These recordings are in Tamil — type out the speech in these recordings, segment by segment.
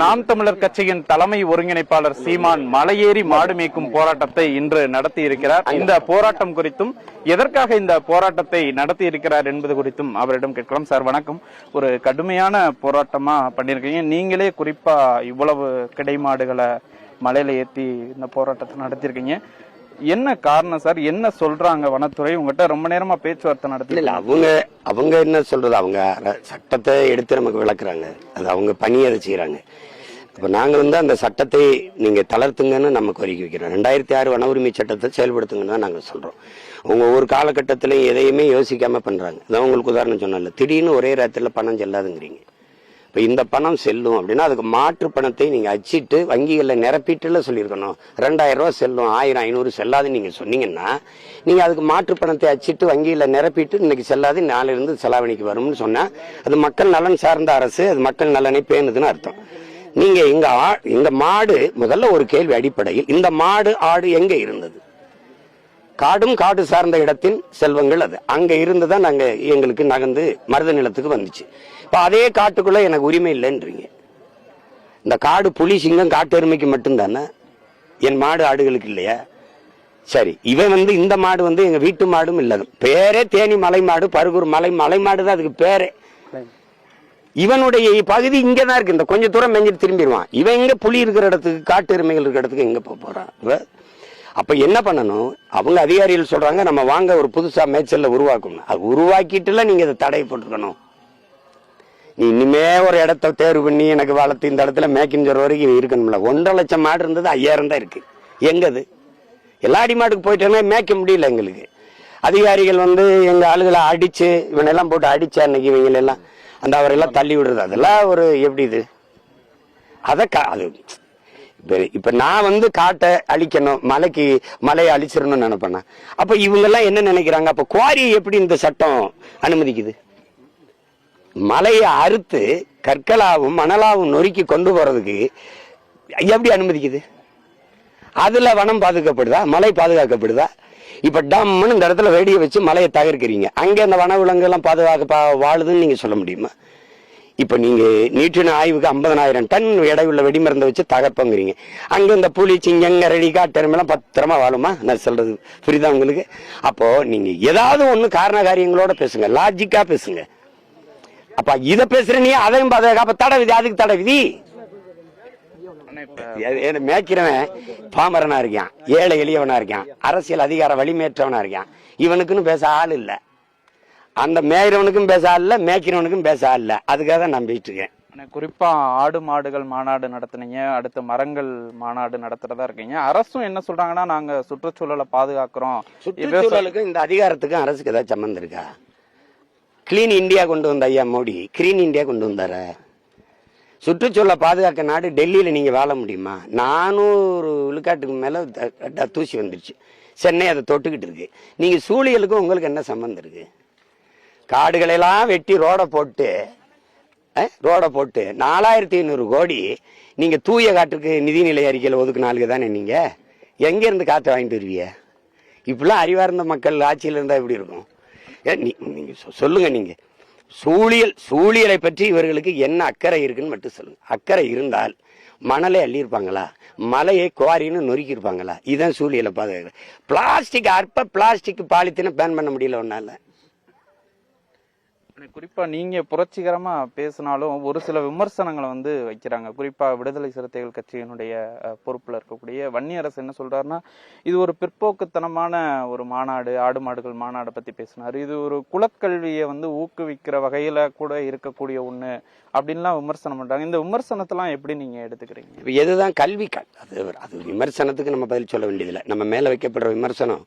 நாம் தமிழர் கட்சியின் தலைமை ஒருங்கிணைப்பாளர் சீமான் மலையேறி மாடு மேய்க்கும் போராட்டத்தை இன்று நடத்தி இருக்கிறார். இந்த போராட்டம் குறித்தும் எதற்காக இந்த போராட்டத்தை நடத்தி இருக்கிறார் என்பது குறித்தும் அவரிடம் கேட்கலாம் சார் வணக்கம். ஒரு கடுமையான போராட்டமா பண்ணிருக்கீங்க நீங்களே குறிப்பா இவ்வளவு கிடைமாடுகளை மலையில ஏத்தி இந்த போராட்டத்தை நடத்திருக்கீங்க என்ன காரணம் சார்? என்ன சொல்றாங்க வனத்துறை? உங்ககிட்ட ரொம்ப நேரமா பேச்சுவார்த்தை நடத்தி இல்ல அவங்க அவங்க என்ன சொல்றது? அவங்க சட்டத்தை எடுத்து நமக்கு விளக்குறாங்க. அது அவங்க பணியை அதை செய்யறாங்க அப்ப நாங்க வந்து அந்த சட்டத்தை நீங்க தளர்த்துங்கன்னு நம்ம கோரிக்கை வைக்கிறோம். ரெண்டாயிரத்தி ஆறு வன உரிமை சட்டத்தை செயல்படுத்துங்கன்னு தான் நாங்க சொல்றோம். அவங்க ஒவ்வொரு காலகட்டத்திலையும் எதையுமே யோசிக்காம பண்றாங்க. அதான் உங்களுக்கு உதாரணம் சொன்னல திடீர்னு ஒரே ராத்திரில பணம் செல்லாதுங்கிறீங்க. இப்போ இந்த பணம் செல்லும் அப்படின்னா அதுக்கு மாற்று பணத்தை நீங்கள் அச்சிட்டு வங்கிகளில் நிரப்பிட்டுல சொல்லியிருக்கணும். ரெண்டாயிரம் செல்லும் ஆயிரம் ஐநூறு செல்லாதுன்னு நீங்கள் சொன்னீங்கன்னா நீங்கள் அதுக்கு மாற்று பணத்தை அச்சிட்டு வங்கியில் நிரப்பிட்டு இன்னைக்கு செல்லாது நாளிலிருந்து செலாவணிக்கு வரும்னு சொன்னால் அது மக்கள் நலன் சார்ந்த அரசு அது மக்கள் நலனை பேணுதுன்னு அர்த்தம். நீங்கள் இங்கே ஆ- மாடு முதல்ல ஒரு கேள்வி அடிப்படையில் இந்த மாடு ஆடு எங்கே இருந்தது? காடும் காடு சார்ந்த இடத்தின் செல்வங்கள் அது. அங்க இருந்துதான் நாங்க எங்களுக்கு நகர்ந்து மருத நிலத்துக்கு வந்துச்சு. இப்ப அதே காட்டுக்குள்ள எனக்கு உரிமை இல்லைன்றீங்க. இந்த காடு புலி சிங்கம் காட்டு எருமைக்கு மட்டும்தானே? என் மாடு ஆடுகளுக்கு இல்லையா? சரி இவன் வந்து இந்த மாடு வந்து எங்க வீட்டு மாடும் இல்லை. பேரே தேனி மலை மாடு பருகூர் மலை மலை மாடு தான் அதுக்கு பேரே. இவனுடைய பகுதி இங்க தான் இருக்கு. இந்த கொஞ்சம் தூரம் மெஞ்சிட்டு திரும்பிடுவான். இவன் இங்க புலி இருக்கிற இடத்துக்கு காட்டு எருமைகள் இருக்கிற இடத்துக்கு எங்க போறான்? அப்ப என்ன பண்ணணும்? அவங்க அதிகாரிகள் சொல்றாங்க நம்ம வாங்க ஒரு புதுசா மேய்ச்சல்ல உருவாக்கணும். அது உருவாக்கிட்டுல நீங்க இதை தடை போட்டுருக்கணும். நீ இனிமே ஒரு இடத்த தேர்வு பண்ணி எனக்கு வளர்த்து இந்த இடத்துல மேய்க்கின்னு சொல்ற வரைக்கும் இருக்கணும்ல. ஒன்றரை லட்சம் மாடு இருந்தது ஐயாயிரம் தான் இருக்கு. எங்கது எல்லா அடி மாட்டுக்கு போயிட்டோமே மேய்க்க முடியல எங்களுக்கு. அதிகாரிகள் வந்து எங்க ஆளுகளை அடிச்சு இவனெல்லாம் போட்டு அடிச்சா அன்னைக்கு இவங்க எல்லாம் அந்த அவரெல்லாம் தள்ளி விடுறது. அதெல்லாம் ஒரு எப்படி இது? அத அது இப்ப நான் வந்து காட்டை அழிக்கணும் மலைக்கு மலையை அழிச்சிடணும்னு நினைப்பேன் அப்ப இவங்க எல்லாம் என்ன நினைக்கிறாங்க? அப்ப குவாரி எப்படி இந்த சட்டம் அனுமதிக்குது? மலையை அறுத்து கற்களாவும் மணலாவும் நொறுக்கி கொண்டு போறதுக்கு எப்படி அனுமதிக்குது? அதுல வனம் பாதுகாப்படுதா மலை பாதுகாக்கப்படுதா? இப்ப டம்னு இந்த இடத்துல வெடியை வச்சு மலையை தகர்க்கிறீங்க. அங்க அந்த வனவிலங்கு எல்லாம் பாதுகாக்க வாழுதுன்னு நீங்க சொல்ல முடியுமா? இப்ப நீங்க நீற்றின ஆய்வுக்கு 50000 டன் எடையுள்ள வெடிமருந்தை வச்சு தகர்ப்பங்கிறீங்க. அங்க இந்த புலி சிங்கம் கரடி காட்டெருமெல்லாம் பத்திரமா வாழுமா? நான் சொல்றது? புரியுதா உங்களுக்கு? அப்போ நீங்க ஏதாவது ஒண்ணு காரண காரியங்களோட பேசுங்க. லாஜிக்கா பேசுங்க. அப்ப இத பேசுற நீ அதையும் பாதுகாக்க அப்ப தடை விதி அதுக்கு தடை விதி. மேய்க்கிறவன் பாமரனா இருக்கான். ஏழை எளியவனா இருக்கான். அரசியல் அதிகார வலிமேற்றவனா இருக்கான். இவனுக்குன்னு பேச ஆள் இல்ல. அந்த மேய்றவனுக்கும் பேச ஆள் இல்ல மேய்க்கிறவனுக்கும் பேச ஆள் இல்ல அதுக்காக தான் நம்பிட்டு இருக்கேன் குறிப்பா ஆடு மாடுகள் மாநாடு நடத்துனீங்க அடுத்து மரங்கள் மாநாடு நடத்துறதா இருக்கீங்க. அரசும் என்ன சொல்றாங்கன்னா நாங்க சுற்றுச்சூழலை பாதுகாக்கிறோம். சுற்றுச்சூழலுக்கும் இந்த அதிகாரத்துக்கும் அரசுக்கு ஏதாவது சம்மந்தம் இருக்கா? கிளீன் இந்தியா கொண்டு வந்த ஐயா மோடி கிரீன் இந்தியா கொண்டு வந்தார? சுற்றுச்சூழலை பாதுகாக்க நாடு டெல்லியில நீங்க வாழ முடியுமா? நானூறு விழுக்காட்டுக்கு மேல தூசி வந்துருச்சு. சென்னை அதை தொட்டுக்கிட்டு இருக்கு. நீங்க சூழியலுக்கும் உங்களுக்கு என்ன சம்பந்தம் இருக்கு? காடுகளெல்லாம் வெட்டி ரோட போட்டு ரோடை போட்டு நாலாயிரத்தி ஐநூறு கோடி நீங்க தூய காற்றுக்கு நிதிநிலை அறிக்கையில் ஒதுக்குனாலுக்கு தானே நீங்க? எங்க இருந்து காற்று வாங்கிட்டு வருவீங்க இப்படிலாம் அறிவார்ந்த மக்கள் ஆட்சியில் இருந்தா எப்படி இருக்கும்? ஏ, நீ- நீங்க சொ- சொல்லுங்க நீங்க. சூழியல் சூழியலை பற்றி இவர்களுக்கு என்ன அக்கறை இருக்குன்னு மட்டும் சொல்லுங்க. அக்கறை இருந்தால் மணலை அள்ளியிருப்பாங்களா? மலையை குவாரின்னு நொறுக்கியிருப்பாங்களா? இதுதான் இதான் சூழியலை பாதுகாக்க. பிளாஸ்டிக் அற்ப பிளாஸ்டிக் பாலித்தீனை பேன் பண்ண முடியல ஒன்றால் குறிப்பா நீங்க புரட்சிகரமா பேசினாலும் ஒரு சில விமர்சனங்களை வந்து வைக்கிறாங்க. குறிப்பா விடுதலை சிறுத்தைகள் கட்சியினுடைய பொறுப்புல இருக்கக்கூடிய வன்னியரசு என்ன சொல்றாருன்னா இது ஒரு பிற்போக்குத்தனமான ஒரு மாநாடு ஆடு மாடுகள் மாநாடை பத்தி பேசினாரு. இது ஒரு குலக்கல்வியை வந்து ஊக்குவிக்கிற வகையில கூட இருக்கக்கூடிய ஒண்ணு அப்படின்லாம் விமர்சனம் பண்றாங்க. இந்த விமர்சனத்தெல்லாம் எப்படி நீங்க எடுத்துக்கிறீங்க? எதுதான் கல்வி கல் அது அது விமர்சனத்துக்கு நம்ம பதில் சொல்ல வேண்டியதில்லை. நம்ம மேல வைக்கப்படுற விமர்சனம்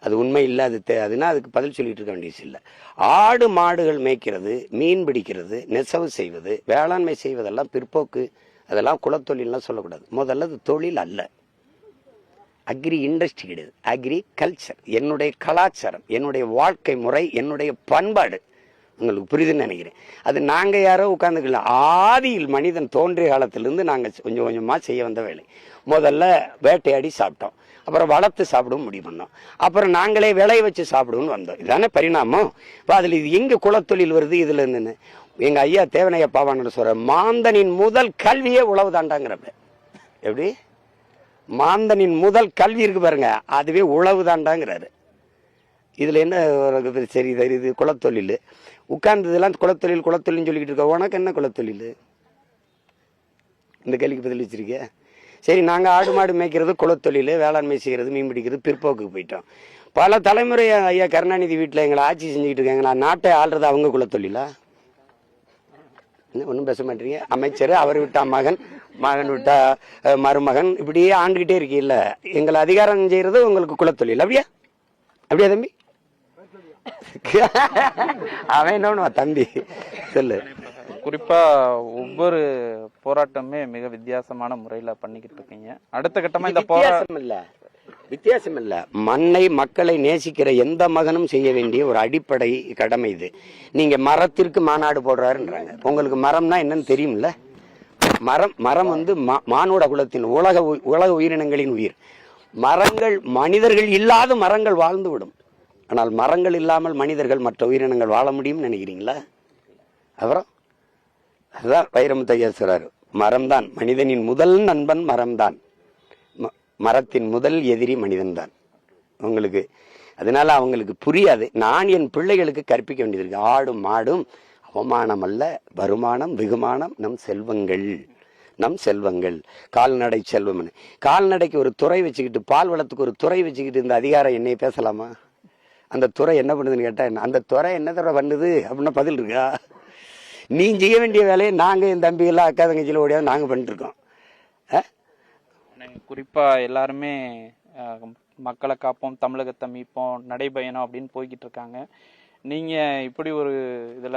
அது உண்மை இல்லை அது தே- அதுனா அதுக்கு பதில் சொல்லிட்டு இருக்க வேண்டியது இல்லை. ஆடு மாடுகள் மேய்க்கிறது மீன் பிடிக்கிறது நெசவு செய்வது வேளாண்மை செய்வதெல்லாம் பிற்போக்கு அதெல்லாம் குலத்தொழில்லாம் சொல்லக்கூடாது. முதல்ல அது தொழில் அல்ல. அக்ரி இண்டஸ்ட்ரி கிடையாது. அக்ரி கல்ச்சர் என்னுடைய கலாச்சாரம் என்னுடைய வாழ்க்கை முறை என்னுடைய பண்பாடு. உங்களுக்கு புரியுதுன்னு நினைக்கிறேன். அது நாங்கள் யாரோ உட்காந்துக்கல ஆதியில் மனிதன் தோன்றிய காலத்திலிருந்து நாங்கள் கொஞ்சம் கொஞ்சமாக செய்ய வந்த வேலை. முதல்ல வேட்டையாடி சாப்பிட்டோம். அப்புறம் வளர்த்து சாப்பிடவும் முடிவு பண்ணோம் அப்புறம் நாங்களே விளைய வச்சு சாப்பிடுவோம்னு வந்தோம். இதானே பரிணாமம்? இப்போ அதில் இது எங்கே குலத்தொழில் வருது? இதில் இருந்துன்னு எங்கள் ஐயா தேவனையா பாவான சொல்ற மாந்தனின் முதல் கல்வியே உழவு தாண்டாங்கிறப்ப எப்படி? மாந்தனின் முதல் கல்வி இருக்கு பாருங்க. அதுவே உழவு தாண்டாங்கிறாரு இதில் என்ன ஒரு சரி இது இது குலத்தொழில். உட்கார்ந்ததெல்லாம் குலத்தொழில் குலத்தொழில்னு சொல்லிக்கிட்டு இருக்க உனக்கு என்ன குலத்தொழில்? இந்த கேள்விக்கு பதில் வச்சிருக்கேன் சரி நாங்கள் ஆடு மாடு மேய்க்கிறது குலத்தொழில் வேளாண்மை செய்கிறது மீன் பிடிக்கிறது பிற்போக்குக்கு போயிட்டோம். பல தலைமுறை ஐயா கருணாநிதி வீட்டில் எங்களை ஆட்சி செஞ்சுக்கிட்டு இருக்காங்க. நான் நாட்டை ஆள்றது அவங்க குலத்தொழிலா என்ன ஒன்றும் பேச மாட்டீங்க? அமைச்சர் அவர் விட்டா மகன் மகன் விட்டா மருமகன். இப்படியே ஆண்டுகிட்டே இருக்கீல்ல. எங்களை அதிகாரம் செய்கிறது உங்களுக்கு குலத்தொழில் அப்படியா? அப்படியா தம்பி? அவன் என்ன தம்பி. சொல்லு. குறிப்பா ஒவ்வொரு போராட்டமே மிக வித்தியாசமான முறையில பண்ணிக்கிட்டு இருக்கீங்க. அடுத்த கட்டமா இந்த போராட்டம் இல்லை இல்ல வித்தியாசம் இல்ல மண்ணை மக்களை நேசிக்கிற எந்த மகனும் செய்ய வேண்டிய ஒரு அடிப்படை கடமை இது. நீங்க மரத்திற்கு மாநாடு போடுறாருன்றாங்க. உங்களுக்கு மரம்னா என்னன்னு தெரியும்ல? மரம் மரம் வந்து மா- மானுட குலத்தின் உலக உயி- உலக உயிரினங்களின் உயிர். மரங்கள் மனிதர்கள் இல்லாத மரங்கள் வாழ்ந்து விடும் ஆனால் மரங்கள் இல்லாமல் மனிதர்கள் மற்ற உயிரினங்கள் வாழ முடியும்னு நினைக்கிறீங்களா? அப்புறம்? அதுதான் வைரமுத்தையா சொல்றாரு. மரம்தான் மனிதனின் முதல் நண்பன் மரம்தான். மரத்தின் முதல் எதிரி மனிதன்தான். உங்களுக்கு அதனால அவங்களுக்கு புரியாது. நான் என் பிள்ளைகளுக்கு கற்பிக்க வேண்டியது இருக்கு. ஆடும் மாடும் அவமானம் அல்ல வருமானம் வெகுமானம் நம் செல்வங்கள். நம் செல்வங்கள். கால்நடை செல்வம்னு. கால்நடைக்கு ஒரு துறை வச்சுக்கிட்டு பால் வளத்துக்கு ஒரு துறை வச்சுக்கிட்டு இந்த அதிகாரம் என்னை பேசலாமா? அந்த துறை என்ன பண்ணுதுன்னு கேட்டா என்ன அந்த துறை என்ன தடவை பண்ணுது? அப்படின்னா பதில் இருக்கா? நீ செய்ய வேண்டிய வேலையை நாங்க என் தம்பி எல்லாம் அக்கா தங்கச்சியில ஓடியாவது நாங்க பண்ணிட்டு இருக்கோம் ஆ? குறிப்பா எல்லாருமே மக்களை காப்போம் தமிழகத்தை மீட்போம் நடைபயணம் அப்படின்னு போய்கிட்டு இருக்காங்க நீங்க இப்படி ஒரு இதுல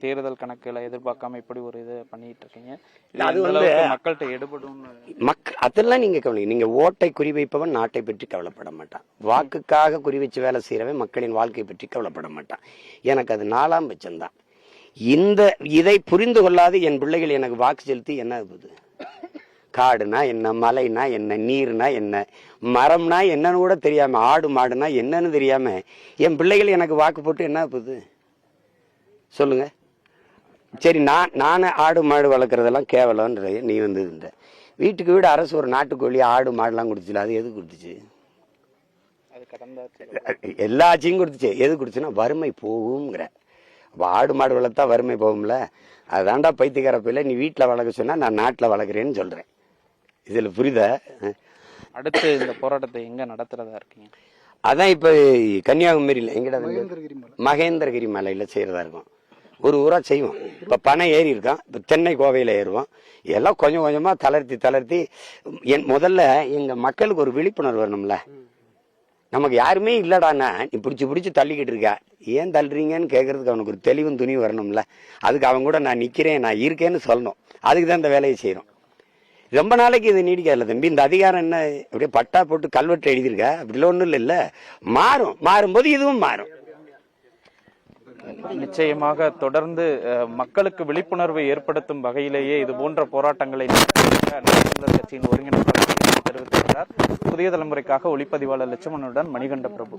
தேர்தல் கணக்குல எதிர்பார்க்காம இப்படி ஒரு இது பண்ணிட்டு இருக்கீங்க அது வந்து- மக்கள்கிட்ட எடுபடும்னு? மக் அதெல்லாம் நீங்க கவனி நீங்க ஓட்டை குறிவைப்பவன் நாட்டை பற்றி கவலைப்பட மாட்டான். வாக்குக்காக குறிவைச்சு வேலை செய்யறவன் மக்களின் வாழ்க்கை பற்றி கவலைப்பட மாட்டான். எனக்கு அது நாலாம் பட்சம்தான். இந்த இதை புரிந்து கொள்ளாது என் பிள்ளைகள் எனக்கு வாக்கு செலுத்தி என்ன ஆகுது? காடுனா என்ன மலைனா என்ன நீர்னா என்ன மரம்னா என்னன்னு கூட தெரியாம ஆடு மாடுனா என்னன்னு தெரியாம என் பிள்ளைகள் எனக்கு வாக்கு போட்டு என்ன ஆகுது? சொல்லுங்க. சரி நான் நானே ஆடு மாடு வளர்க்குறதெல்லாம் கேவலம்ன்ற நீ வந்து இந்த வீட்டுக்கு வீடு அரசு ஒரு நாட்டுக்கோழி ஆடு மாடுலாம் கொடுத்துச்சுல அது எது கொடுத்துச்சு அது கடந்த எல்லா ஆட்சியும் கொடுத்துச்சு எது கொடுத்துச்சுன்னா வறுமை போகுங்கிற அப்போ ஆடு மாடு வளர்த்தா வறுமை போகும்ல? அதான்டா பைத்தியக்கார பிள்ளை நீ வீட்டில் வளர்க்க சொன்னா நான் நாட்டில் வளர்க்குறேன்னு சொல்றேன். இதில் புரியுதா? அடுத்து இந்த போராட்டத்தை எங்க நடத்துறதா இருக்கீங்க? அதான் இப்போ கன்னியாகுமரியில் எங்கடா? மகேந்திரகிரி மலையில் செய்கிறதா இருக்கும். ஒரு ஊராக செய்வோம். இப்போ பனை ஏறி இருக்கான் இப்போ தென்னை கோவையில் ஏறுவோம். எல்லாம் கொஞ்சம் கொஞ்சமாக தளர்த்தி தளர்த்தி என் முதல்ல எங்கள் மக்களுக்கு ஒரு விழிப்புணர்வு வரணும்ல. நமக்கு யாருமே இல்லடாண்ணா நீ பிடிச்சி பிடிச்சி தள்ளிக்கிட்டு இருக்க. ஏன் தள்ளுறீங்கன்னு கேட்கறதுக்கு அவனுக்கு ஒரு தெளிவும் துணி வரணும்ல. அதுக்கு அவன் கூட நான் நிற்கிறேன் நான் இருக்கேன்னு சொல்லணும். அதுக்கு தான் இந்த வேலையை செய்கிறோம் ரொம்ப நாளைக்கு இது நீடிக்காதுல்ல தம்பி. இந்த அதிகாரம் என்ன? அப்படியே பட்டா போட்டு கல்வெட்டு எழுதியிருக்கா. அப்படிலாம் ஒன்றும் இல்லைல்ல மாறும். மாறும்போது இதுவும் மாறும். நிச்சயமாக தொடர்ந்து மக்களுக்கு விழிப்புணர்வை ஏற்படுத்தும் வகையிலேயே இது போன்ற போராட்டங்களை கட்சியின் ஒருங்கிணைப்பாளர் தெரிவித்திருக்கிறார் புதிய தலைமுறைக்காக ஒளிப்பதிவாளர் லட்சுமணனுடன் மணிகண்ட பிரபு.